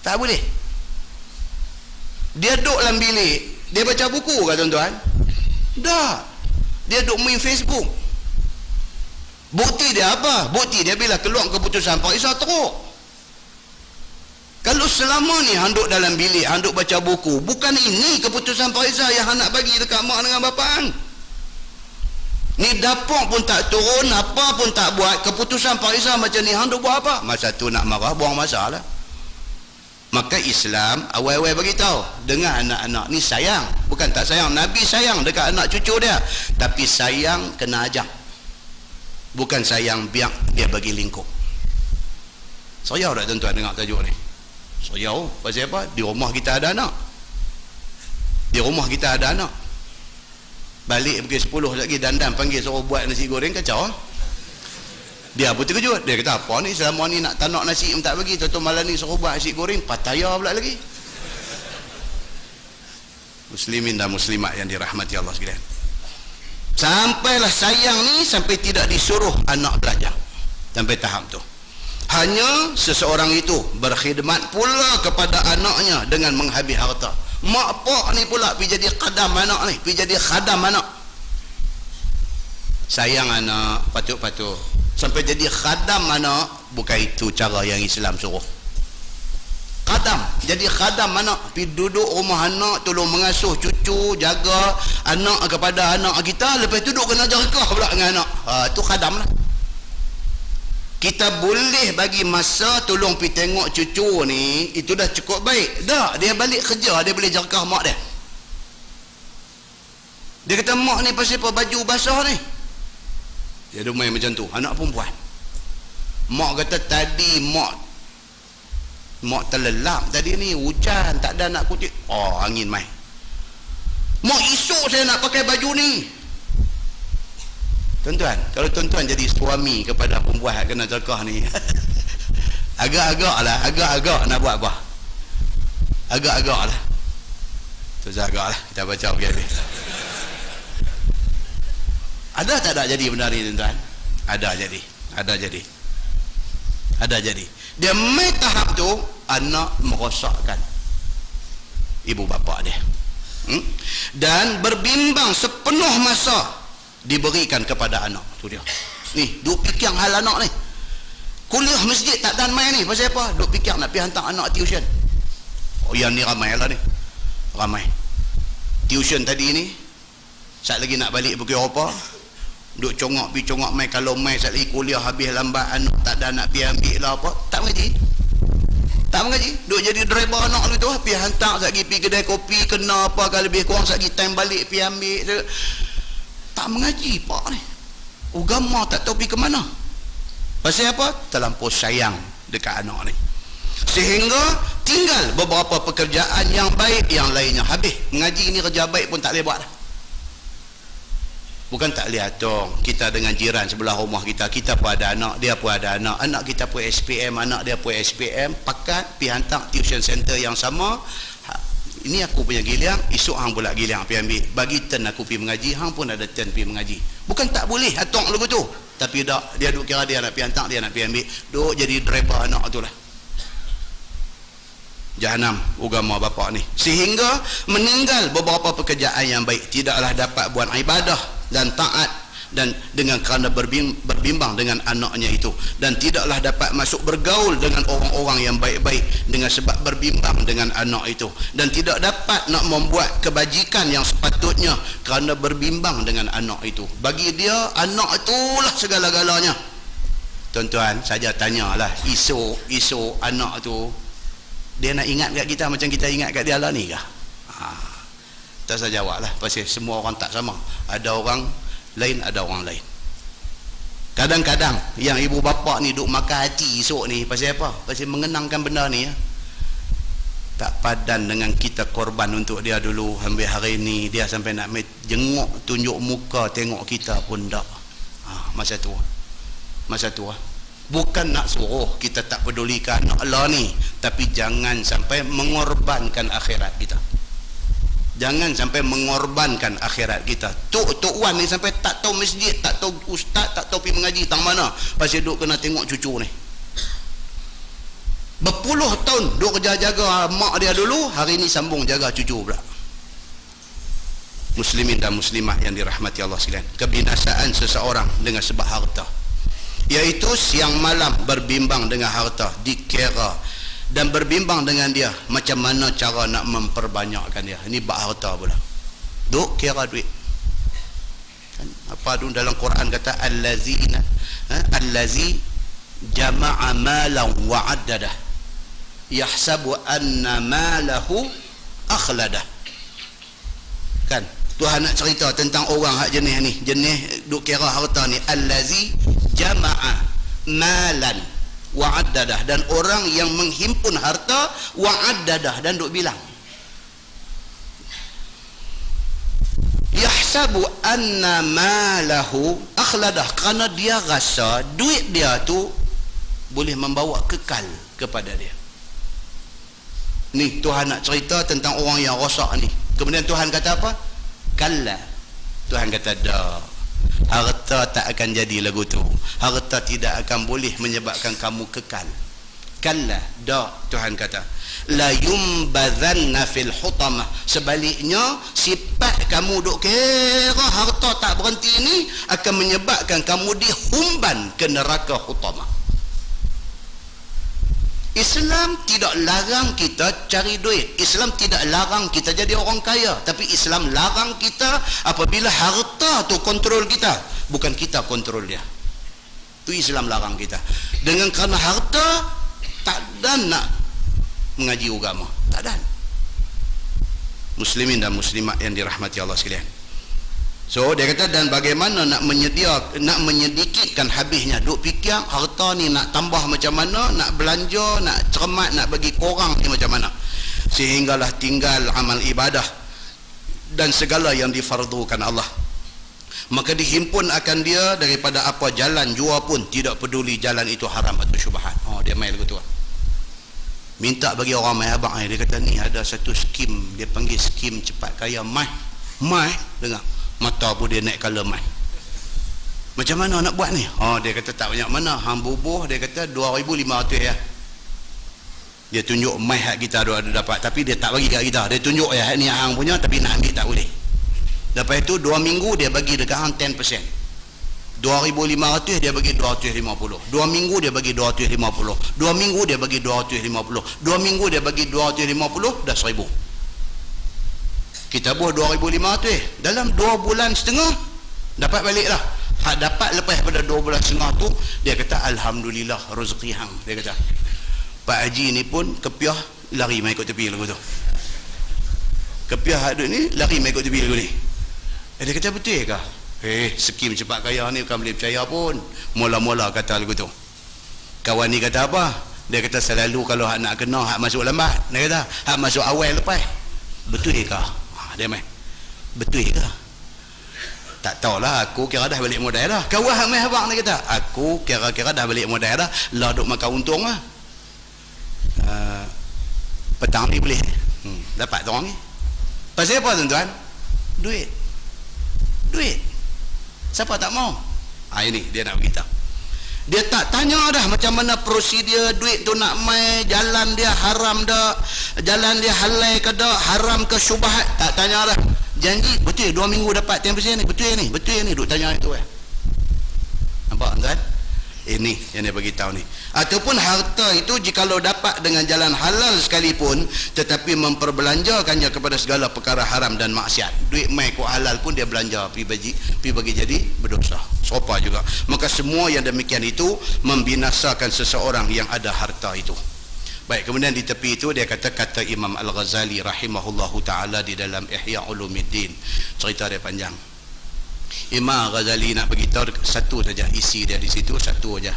tak boleh. Dia duduk dalam bilik. Dia baca buku ke tuan-tuan? Dah dia duduk main Facebook. Bukti dia apa? Bukti dia bila keluar keputusan Pak Isa teruk. Kalau selama ni handuk dalam bilik handuk baca buku bukan ini keputusan Pak Isa yang nak bagi dekat mak dengan bapa ni dapur pun tak turun apa pun tak buat keputusan Pak Isa macam ni handuk buat apa? Masa tu nak marah buang masa lah maka Islam awal-awal bagi tahu dengan anak-anak ni sayang. Bukan tak sayang Nabi sayang dekat anak cucu dia. Tapi sayang kena ajak. Bukan sayang biar dia bagi lingkup. Saya tak tuan-tuan dengar tajuk ni? Saya pasal apa? Di rumah kita ada anak. Di rumah kita ada anak. Balik pukul 10 lagi dandan panggil suruh buat nasi goreng kacau dia pun terkejut? Dia kata apa ni? Selama ni nak tanak nasi tak bagi. Tu malam ni suruh buat nasi goreng pataya pula lagi. Muslimin dan muslimat yang dirahmati Allah sekalian. Sampailah sayang ni sampai tidak disuruh anak belajar. Sampai tahap tu. Hanya seseorang itu berkhidmat pula kepada anaknya dengan menghabis harta. Mak pak ni pula pergi jadi khadam anak ni pergi jadi khadam anak. Sayang anak patut-patut sampai jadi khadam anak bukan itu cara yang Islam suruh. Khadam jadi khadam anak pergi duduk rumah anak tolong mengasuh cucu jaga anak kepada anak kita lepas tu duduk kena jarkah pula dengan anak. Ha, tu khadam lah. Kita boleh bagi masa tolong pergi tengok cucu ni itu dah cukup baik. Dah dia balik kerja dia boleh jarkah mak dia. Dia kata mak ni pasal apa baju basah ni dia ada main macam tu anak perempuan mak kata tadi mak mak terlelap tadi ni hujan tak ada nak kutip oh angin main mak esok saya nak pakai baju ni Tuan-tuan, kalau tuan-tuan jadi suami kepada perempuan kena cakap ni. agak-agak lah, agak-agak nak buat apa? Agak-agak lah. Tu agak lah, kita baca biar ni. Ada tak ada jadi benar ni tuan-tuan? Ada jadi. Ada jadi. Ada jadi. Dia main tahap tu, anak merosakkan ibu bapa dia. Hmm? Dan berbimbang sepenuh masa diberikan kepada anak tu dia ni duk fikir hal anak ni kuliah masjid tak dan main ni pasal apa duk fikir nak pergi hantar anak tuition oh yang ni ramai lah ni ramai tuition tadi ni saat lagi nak balik pergi apa duk congok pergi congok main kalau main saat lagi kuliah habis lambat anak tak ada nak pergi ambil lah apa. Tak mengaji. Tak mengaji. Duk jadi driver anak tu pergi hantar lagi pergi kedai kopi kena apa kalau lebih kurang saat lagi time balik pergi ambil tak mengaji pak ni. Agama tak tahu pergi ke mana. Pasal apa? Terlampau sayang dekat anak ni. Sehingga tinggal beberapa pekerjaan yang baik yang lainnya habis. Mengaji ni kerja baik pun tak boleh buat. dah bukan tak boleh atung kita dengan jiran sebelah rumah kita kita pun ada anak dia pun ada anak. Anak kita pun SPM anak dia pun SPM pakat pergi hantar tuition center yang sama. Ini aku punya giliang esok hang pula giliang pergi ambil. Bagi turn aku pergi mengaji hang pun ada turn pergi mengaji. Bukan tak boleh atok lagu tu. Tapi tak dia duk kira dia nak pergi hantar dia nak pergi ambil. Duk jadi driver anak tu lah. Jahanam agama bapa ni. Sehingga meninggal beberapa pekerjaan yang baik. Tidaklah dapat buat ibadah dan taat dan dengan kerana berbimbang dengan anaknya itu. Dan tidaklah dapat masuk bergaul dengan orang-orang yang baik-baik dengan sebab berbimbang dengan anak itu. Dan tidak dapat nak membuat kebajikan yang sepatutnya kerana berbimbang dengan anak itu. Bagi dia anak itulah segala-galanya. Tuan-tuan saja tanyalah isu isu anak tu dia nak ingat kat kita macam kita ingat kat dia lah ni kah? Ha. Tak saya jawab lah. Pasal semua orang tak sama. Ada orang lain ada orang lain. Kadang-kadang yang ibu bapa ni duk makan hati esok ni pasal apa? Pasal mengenangkan benda ni ya. Tak padan dengan kita korban untuk dia dulu sampai hari ni dia sampai nak jenguk tunjuk muka tengok kita pun tak. Ha, masa tu. Masa tu bukan nak suruh kita tak pedulikan Allah ni tapi jangan sampai mengorbankan akhirat kita jangan sampai mengorbankan akhirat kita. Tok tok wan ni sampai tak tahu masjid tak tahu ustaz tak tahu pergi mengaji. Tang mana? Pasal duk kena tengok cucu ni. Berpuluh tahun duk kerja jaga mak dia dulu hari ini sambung jaga cucu pula. Muslimin dan muslimah yang dirahmati Allah sekalian. Kebinasaan seseorang dengan sebab harta. Iaitu siang malam berbimbang dengan harta. Dikira dan berbimbang dengan dia macam mana cara nak memperbanyakkan dia. Ini bak harta pula. Duk kira duit. Kan? apa tu dalam Quran kata allazina ha? allazi jama'a malan wa addadah. Yahsabu anna malahu akhladah. Kan? Tuhan nak cerita tentang orang hak jenis ni. Jenis duk kira harta ni. Allazi jama'a malan wa'addadah. Dan orang yang menghimpun harta wa'addadah. Dan duk bilang yahsabu anna malahu akhladah. Kerana dia rasa duit dia tu boleh membawa kekal kepada dia. Ni Tuhan nak cerita tentang orang yang rosak ni. Kemudian Tuhan kata apa? Kalla. Tuhan kata dah harta tak akan jadi lagu tu. Harta tidak akan boleh menyebabkan kamu kekal. Kalla dah Tuhan kata. La yumbadhanna fil hutamah. Sebaliknya sifat kamu duk kira harta tak berhenti ni akan menyebabkan kamu dihumban ke neraka hutamah Islam tidak larang kita cari duit. Islam tidak larang kita jadi orang kaya. Tapi Islam larang kita apabila harta tu kontrol kita. Bukan kita kontrol dia. Itu Islam larang kita. Dengan kerana harta, tak ada nak mengaji agama. Tak ada. Muslimin dan muslimat yang dirahmati Allah sekalian. So dia kata dan bagaimana nak menyedia nak menyedikitkan habisnya? Duk fikir harta ni nak tambah macam mana? Nak belanja nak cermat nak bagi korang ni macam mana? Sehinggalah tinggal amal ibadah dan segala yang difardukan Allah. Maka dihimpun akan dia daripada apa jalan jua pun tidak peduli jalan itu haram atau syubhat. Oh dia main lagu tu minta bagi orang mai abang. Dia kata ni ada satu skim. Dia panggil skim cepat kaya mai. Mai dengar mata pun dia naik kala mai. Macam mana nak buat ni? Oh dia kata tak banyak mana. Hang bubuh dia kata 2500 ya. Dia tunjuk mai hak kita ada dapat. Tapi dia tak bagi kat kita. Dia tunjuk ya ni hang punya tapi nak ambil tak boleh. Lepas itu 2 minggu dia bagi dekat hang 10% 2500 dia bagi 250 2 minggu dia bagi 250 2 minggu dia bagi 250 2 minggu dia bagi 250 dah 1000 kita buah 2500 eh. Dalam 2 bulan setengah dapat balik lah hak dapat lepas pada 2 bulan setengah tu dia kata Alhamdulillah rezeki hang dia kata. Pak Haji ni pun kepiah lari main ikut tepi lagu tu. Kepiah ni lari main ikut tepi lagu ni. Eh, dia kata betul kah? Eh skim cepat kaya ni bukan boleh percaya pun. Mula-mula kata lagu tu. Kawan ni kata apa? Dia kata selalu kalau hak nak kena hak masuk lambat. Dia kata hak masuk awal lepas. Betul kah dia mai. Betul ke? Tak tahulah aku kira dah balik modal dah. Kawan hang mai abang ni kata? Aku kira-kira dah balik modal dah. Lah duk makan untung lah. Uh, petang ni boleh. Hmm, dapat orang ni. Pasal apa tuan-tuan? Duit. Duit. Siapa tak mau? Ha, ini dia nak beritahu dia tak tanya dah macam mana prosedur duit tu nak mai jalan dia haram dah jalan dia halal ke dak haram ke syubhat. Tak tanya dah. Janji betul dua minggu dapat 10% ni betul ni betul ni duk tanya itu eh. Nampak tuan ini yang dia bagi tahu ni. Ataupun harta itu jikalau dapat dengan jalan halal sekalipun tetapi memperbelanjakannya kepada segala perkara haram dan maksiat. Duit mai kok halal pun dia belanja pi bagi pi bagi jadi berdosa. Sopa juga. Maka semua yang demikian itu membinasakan seseorang yang ada harta itu. Baik kemudian di tepi itu dia kata kata Imam Al-Ghazali rahimahullahu taala di dalam Ihya Ulumuddin. Cerita dia panjang Imam Ghazali nak beritahu satu saja isi dia di situ satu saja.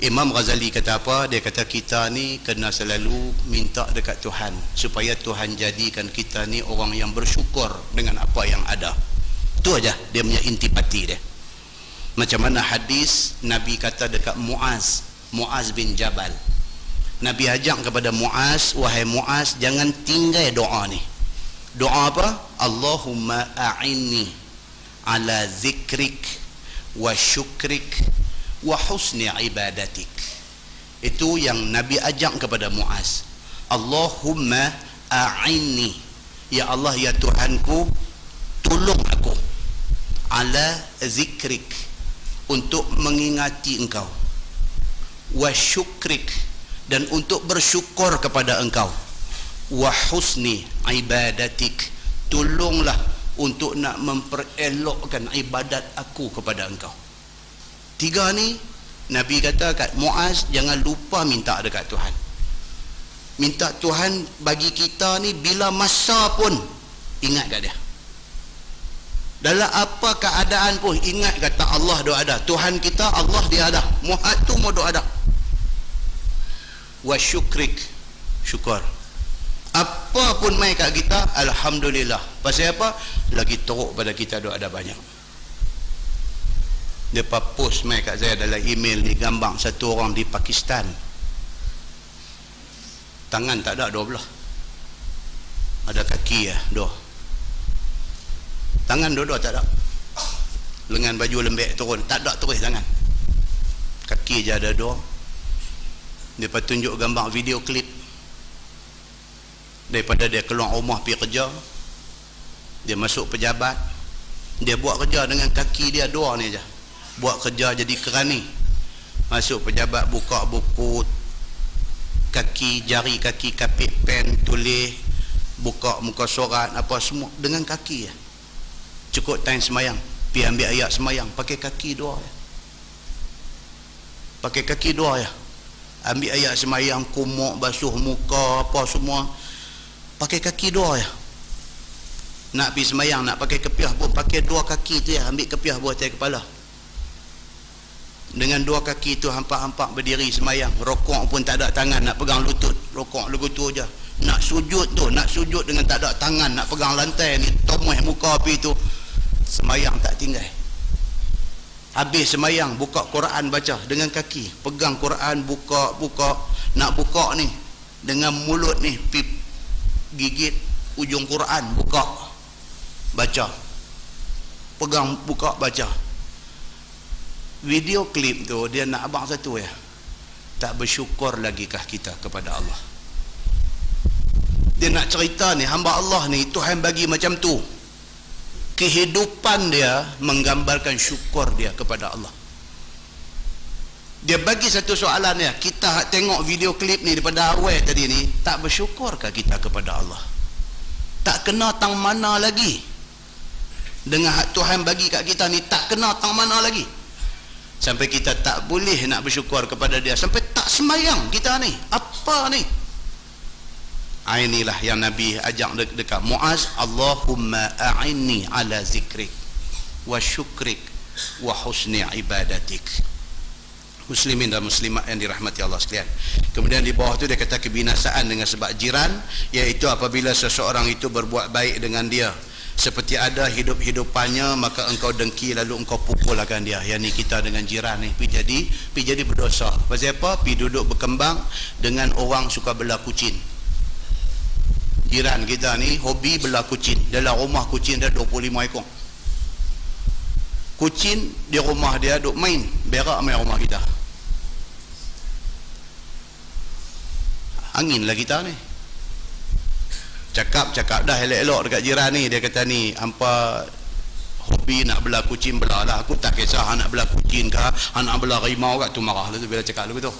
Imam Ghazali kata apa? Dia kata kita ni kena selalu minta dekat Tuhan supaya Tuhan jadikan kita ni orang yang bersyukur dengan apa yang ada. Itu aja dia punya intipati dia. Macam mana hadis Nabi kata dekat Muaz, Muaz bin Jabal. Nabi ajak kepada Muaz, wahai Muaz jangan tinggal doa ni. Doa apa? Allahumma a'inni ala zikrik wa syukrik wa husni ibadatik. Itu yang Nabi ajak kepada Muaz. Allahumma a'inni. Ya Allah ya Tuhanku tolong aku ala zikrik untuk mengingati engkau. Wa syukrik dan untuk bersyukur kepada engkau. Wa husni ibadatik. Tolonglah untuk nak memperelokkan ibadat aku kepada engkau. Tiga ni Nabi kata kat Muaz jangan lupa minta dekat Tuhan. Minta Tuhan bagi kita ni bila masa pun ingat kat dia. Dalam apa keadaan pun ingat kata Allah doa ada. Tuhan kita Allah dia ada. Muaz tu mau doa ada. Wa syukrik syukur. Apa pun mai kat kita alhamdulillah. Pasal apa lagi teruk pada kita ada ada banyak. Dia post mai kat saya dalam email ni gambar satu orang di Pakistan. Tangan tak ada dua belah. Ada kaki ya dua. Tangan dua-dua tak ada. Lengan baju lembek turun. Tak ada terus tangan. Kaki je ada dua. Dia tunjuk gambar video klip. Daripada dia keluar rumah pergi kerja dia masuk pejabat dia buat kerja dengan kaki dia dua ni aja buat kerja jadi kerani. Masuk pejabat buka buku kaki jari kaki kapit pen tulis buka muka surat apa semua dengan kaki ya cukup time semayang. Pergi ambil ayat semayang pakai kaki dua ya. pakai kaki dua ya ambil ayat semayang kumuk basuh muka apa semua pakai kaki dua ya nak pergi semayang nak pakai kepiah pun pakai dua kaki tu ya ambil kepiah buat atas kepala. Dengan dua kaki tu hampak-hampak berdiri semayang rokok pun tak ada tangan nak pegang lutut rokok lagu tu je nak sujud tu nak sujud dengan tak ada tangan nak pegang lantai ni tomoh muka api tu semayang tak tinggal. Habis semayang buka Quran baca dengan kaki pegang Quran buka buka nak buka ni dengan mulut ni pip gigit ujung Quran buka baca. Pegang buka baca. Video klip tu dia nak abang satu ya. Tak bersyukur lagi kah kita kepada Allah. Dia nak cerita ni hamba Allah ni Tuhan bagi macam tu. Kehidupan dia menggambarkan syukur dia kepada Allah. Dia bagi satu soalan ya kita tengok video klip ni daripada awal tadi ni tak bersyukurkah kita kepada Allah? Tak kena tang mana lagi dengan hak Tuhan bagi kat kita ni tak kena tang mana lagi. Sampai kita tak boleh nak bersyukur kepada dia. Sampai tak semayang kita ni. Apa ni? Ah, inilah yang Nabi ajak de- dekat Muaz Allahumma a'inni ala zikrik wa syukrik wa husni ibadatik. Muslimin dan muslimat yang dirahmati Allah sekalian. Kemudian di bawah tu dia kata kebinasaan dengan sebab jiran iaitu apabila seseorang itu berbuat baik dengan dia seperti ada hidup-hidupannya maka engkau dengki lalu engkau pukulkan dia. Yang ni kita dengan jiran ni. Pi jadi pi jadi berdosa. Pasal apa? Pi duduk berkembang dengan orang suka belah kucing jiran kita ni hobi belah kucing dalam rumah kucing dia 25 ekor. Kucing di rumah dia duk main. Berak main rumah kita. Angin lah kita ni cakap-cakap dah elok-elok dekat jiran ni. Dia kata ni hampa hobi nak belah kucing belah lah aku tak kisah anak belah kucing ke anak belah rimau ke tu marah lah tu bila cakap lagu tu.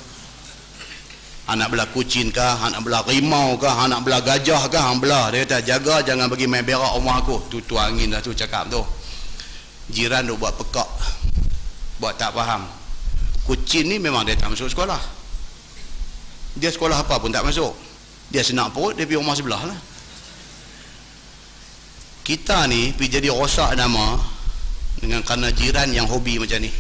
Anak belah kucing ke anak belah rimau ke anak belah gajah ke hang belah. Dia kata jaga jangan bagi main berak rumah aku. Tu tu angin lah tu cakap tu. Jiran tu buat pekak. Buat tak faham. Kucing ni memang dia tak masuk sekolah. Dia sekolah apa pun tak masuk. Dia senak perut dia pergi rumah sebelah lah kita ni pergi jadi rosak nama dengan kerana jiran yang hobi macam ni.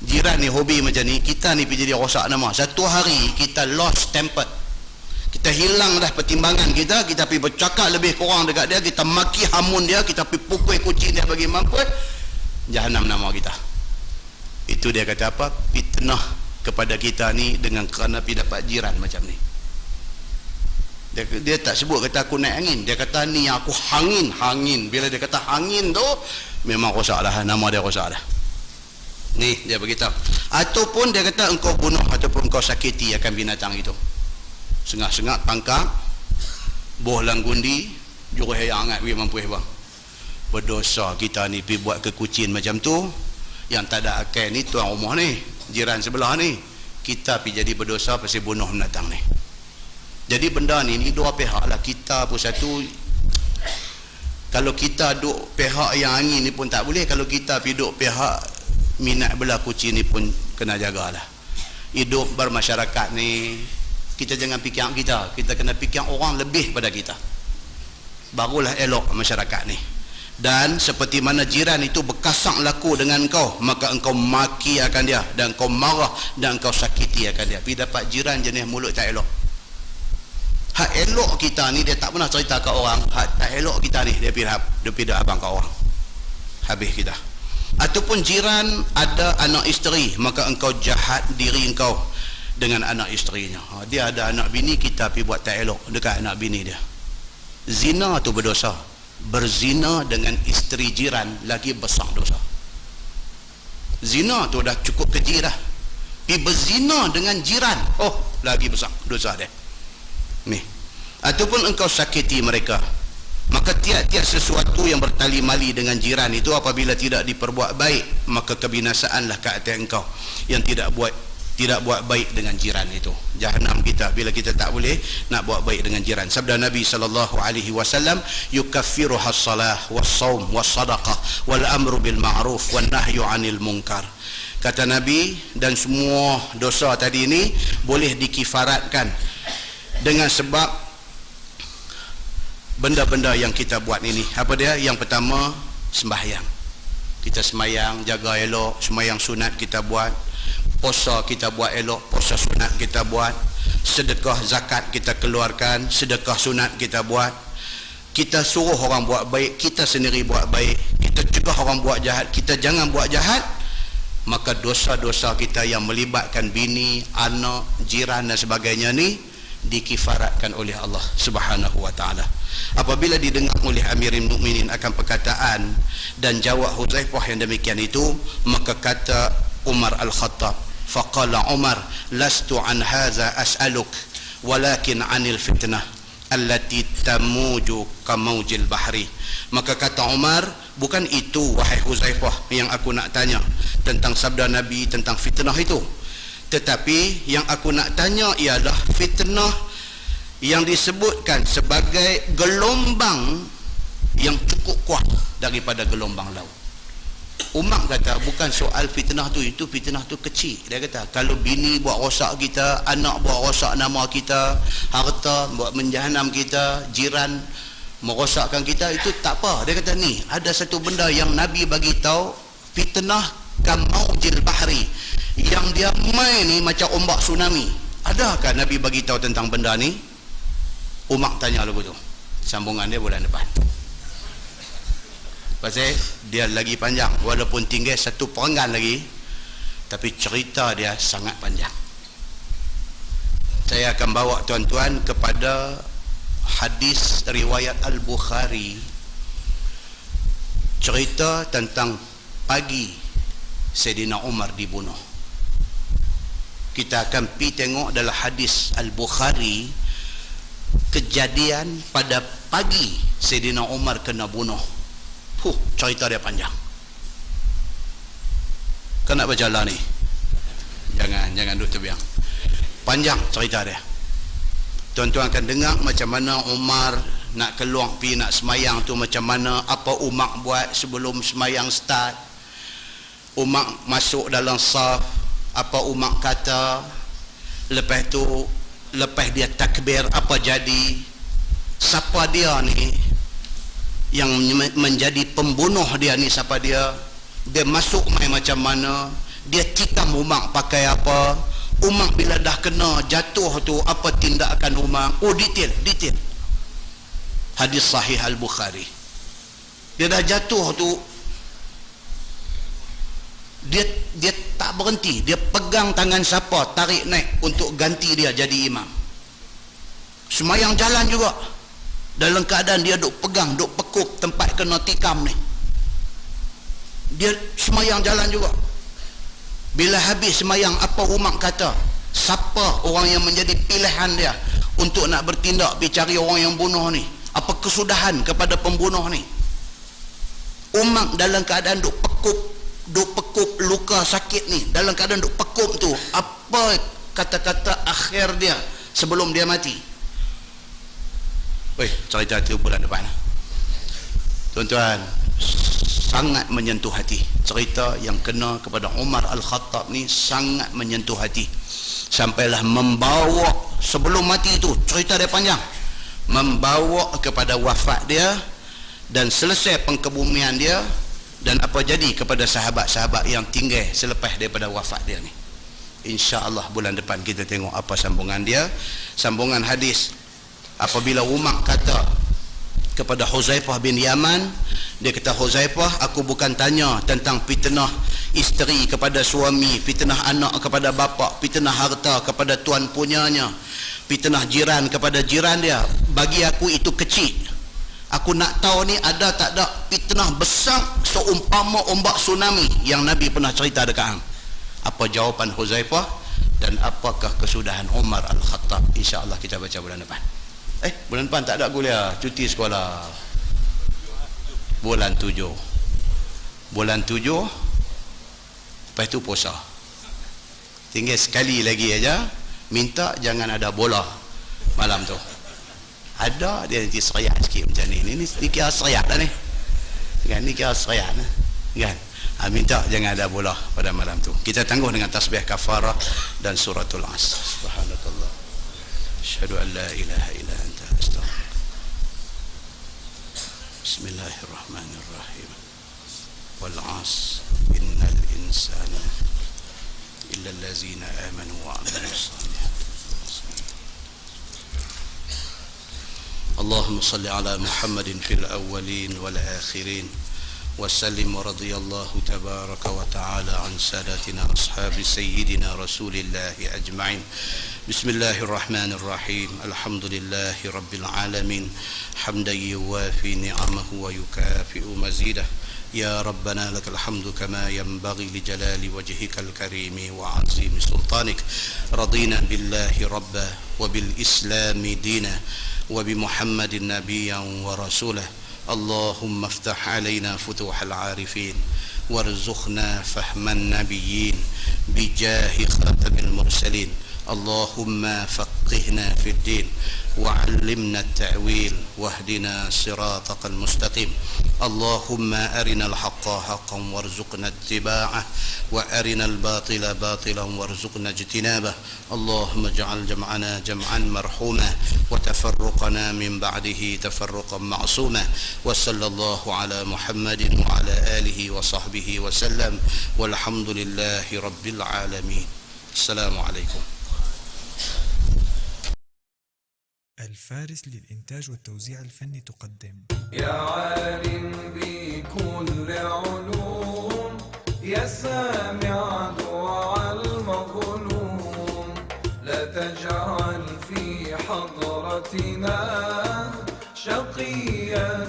Jiran ni hobi macam ni kita ni pergi jadi rosak nama. Satu hari kita lost temper. Kita hilang dah pertimbangan kita kita pergi bercakap lebih kurang dekat dia kita maki hamun dia kita pergi pukul kucing dia bagi mampus jahanam nama kita. Itu dia kata apa? Fitnah kepada kita ni dengan kerana pergi dapat jiran macam ni dia, dia tak sebut kata aku naik angin dia kata ni aku hangin hangin bila dia kata hangin tu memang rosak dah nama dia rosak dah Ni dia beritahu. Ataupun dia kata engkau bunuh ataupun engkau sakiti akan binatang itu. Sengak-sengak tangkap boh langgundi jurus yang hangat we mampu bang. Berdosa kita ni pi buat kekucin macam tu yang tak ada akal ni tuan rumah ni, jiran sebelah ni. Kita pi jadi berdosa pasal bunuh binatang ni. Jadi benda ni ni dua pihak lah. Kita pun satu. Kalau kita duk pihak yang angin ni pun tak boleh. Kalau kita duk pihak minat belah kucing ni pun kena jagalah hidup bermasyarakat ni kita jangan fikir kita. Kita kena fikir orang lebih pada kita. Barulah elok masyarakat ni. Dan seperti mana jiran itu berkasak laku dengan kau maka engkau maki akan dia. Dan kau marah dan engkau sakiti akan dia. Tapi dapat jiran jenis mulut tak elok hak elok kita ni dia tak pernah cerita ke orang. Hak tak elok kita ni dia pergi dia pergi abang ke orang. Habis kita. Ataupun jiran ada anak isteri maka engkau jahat diri engkau dengan anak isterinya. Ha, dia ada anak bini kita pergi buat tak elok dekat anak bini dia. Zina tu berdosa. Berzina dengan isteri jiran lagi besar dosa. Zina tu dah cukup keji dah. Pergi berzina dengan jiran oh lagi besar dosa dia ni ataupun engkau sakiti mereka maka tiap-tiap sesuatu yang bertali mali dengan jiran itu apabila tidak diperbuat baik maka kebinasaanlah ke atas engkau yang tidak buat tidak buat baik dengan jiran itu. Jahanam kita bila kita tak boleh nak buat baik dengan jiran. Sabda nabi sallallahu alaihi wasallam yukaffiru has-salah was-saum was-sadaqah wal amru bil ma'ruf wan nahyu 'anil munkar. Kata nabi dan semua dosa tadi ini boleh dikifaratkan dengan sebab benda-benda yang kita buat ini. Apa dia? Yang pertama sembahyang. Kita sembahyang jaga elok sembahyang sunat kita buat. Puasa kita buat elok puasa sunat kita buat. Sedekah zakat kita keluarkan sedekah sunat kita buat. Kita suruh orang buat baik kita sendiri buat baik. Kita cegah orang buat jahat kita jangan buat jahat. Maka dosa-dosa kita yang melibatkan bini anak jiran dan sebagainya ni dikifaratkan oleh Allah Subhanahu wa taala. Apabila didengar oleh Amirin Mukminin akan perkataan dan jawab Huzaifah yang demikian itu maka kata Umar Al-Khattab faqala Umar lastu an hadza as'aluk walakin anil fitnah allati tamuju kamaujil bahri. Maka kata Umar bukan itu wahai Huzaifah yang aku nak tanya tentang sabda Nabi tentang fitnah itu tetapi yang aku nak tanya ialah fitnah yang disebutkan sebagai gelombang yang cukup kuat daripada gelombang laut. Umar kata bukan soal fitnah tu itu fitnah tu kecil. Dia kata kalau bini buat rosak kita, anak buat rosak nama kita, harta buat menjahanam kita, jiran merosakkan kita itu tak apa. Dia kata ni ada satu benda yang Nabi bagi tahu fitnah kamaujil bahri yang dia main ni macam ombak tsunami. Adakah Nabi bagi tahu tentang benda ni? Umar tanya lagu tu. Sambungan dia bulan depan. Pasal dia lagi panjang. Walaupun tinggal satu perenggan lagi tapi cerita dia sangat panjang. Saya akan bawa tuan-tuan kepada hadis riwayat Al-Bukhari. Cerita tentang pagi Sayyidina Umar dibunuh kita akan pi tengok dalam hadis Al-Bukhari kejadian pada pagi Sayyidina Umar kena bunuh. Huh, cerita dia panjang. Kau nak berjalan ni? Jangan jangan duduk terbiang. Panjang cerita dia. Tuan-tuan akan dengar macam mana Umar nak keluar pergi nak semayang tu macam mana apa Umar buat sebelum semayang start. Umar masuk dalam saf apa Umar kata lepas tu lepas dia takbir apa jadi siapa dia ni yang menjadi pembunuh dia ni siapa dia dia masuk main macam mana dia tikam umak pakai apa umak bila dah kena jatuh tu apa tindakan umak oh detail detail. Hadis sahih al-Bukhari. Dia dah jatuh tu dia dia tak berhenti. Dia pegang tangan siapa tarik naik untuk ganti dia jadi imam. Semayang jalan juga. Dalam keadaan dia duk pegang duk pekuk tempat kena tikam ni. Dia semayang jalan juga. Bila habis semayang apa Umar kata? Siapa orang yang menjadi pilihan dia untuk nak bertindak pergi cari orang yang bunuh ni? Apa kesudahan kepada pembunuh ni? Umar dalam keadaan duk pekup duk pekup luka sakit ni dalam keadaan duk pekup tu apa kata-kata akhir dia sebelum dia mati? Weh, cerita tu bulan depan. Tuan-tuan sangat menyentuh hati. Cerita yang kena kepada Umar Al-Khattab ni sangat menyentuh hati. Sampailah membawa sebelum mati itu cerita dia panjang. Membawa kepada wafat dia dan selesai pengkebumian dia dan apa jadi kepada sahabat-sahabat yang tinggal selepas daripada wafat dia ni? insya-Allah bulan depan kita tengok apa sambungan dia. Sambungan hadis. Apabila Umar kata kepada Huzaifah bin Yaman dia kata Huzaifah aku bukan tanya tentang fitnah isteri kepada suami fitnah anak kepada bapa fitnah harta kepada tuan punyanya fitnah jiran kepada jiran dia. Bagi aku itu kecil aku nak tahu ni ada tak ada fitnah besar seumpama ombak tsunami yang Nabi pernah cerita dekat hang? Apa jawapan Huzaifah dan apakah kesudahan Umar Al-Khattab? insya-Allah kita baca bulan depan. Eh bulan depan tak ada kuliah cuti sekolah. Bulan tujuh. Bulan tujuh lepas tu puasa. Tinggal sekali lagi aja minta jangan ada bola malam tu ada dia nanti seriak sikit macam ni. Ni, ni kira seriak dah ni. Kan ni kira seriak ni kan? Ha, minta jangan ada bola pada malam tu. Kita tangguh dengan tasbih kafarah dan suratul as subhanallah. Asyhadu an la ilaha illa anta bismillahirrahmanirrahim. Wal as innal insana illa allazina amanu wa amilus salihati اللهم صل على محمد في الأولين والآخرين وسلم ورضي الله تبارك وتعالى عن سادتنا أصحاب سيدنا رسول الله أجمعين. بسم الله الرحمن الرحيم. الحمد لله رب العالمين. حمدا يوافي نعمه ويكافئ مزيده. يا ربنا لك الحمد كما ينبغي لجلال وجهك الكريم وعظيم سلطانك. رضينا بالله ربا وبالإسلام دينا. وبمحمد نبيا ورسوله. اللهم افتح علينا فتوح العارفين وارزقنا فهم النبيين بجاه خاتم المرسلين. اللهم فقهنا في الدين وعلمنا التأويل واهدنا صراطك المستقيم. اللهم أرنا الحق حقا وارزقنا اتباعه وأرنا الباطل باطلا وارزقنا اجتنابه. اللهم اجعل جمعنا جمعا مرحوما وتفرقنا من بعده تفرقا معصوما. وصلى الله على محمد وعلى آله وصحبه وسلم. والحمد لله رب العالمين. السلام عليكم. الفارس للإنتاج والتوزيع الفني تقدم. يا عالم بكل علوم يا سامع دعاء المظلوم لا تجعل في حضرتنا شقيا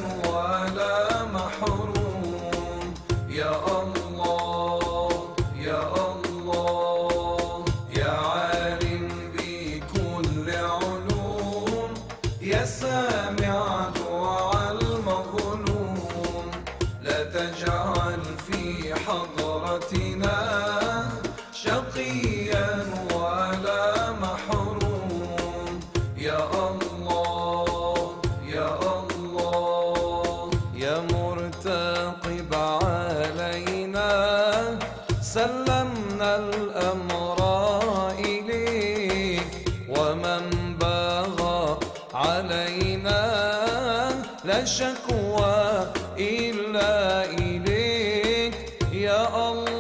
Ya Allah.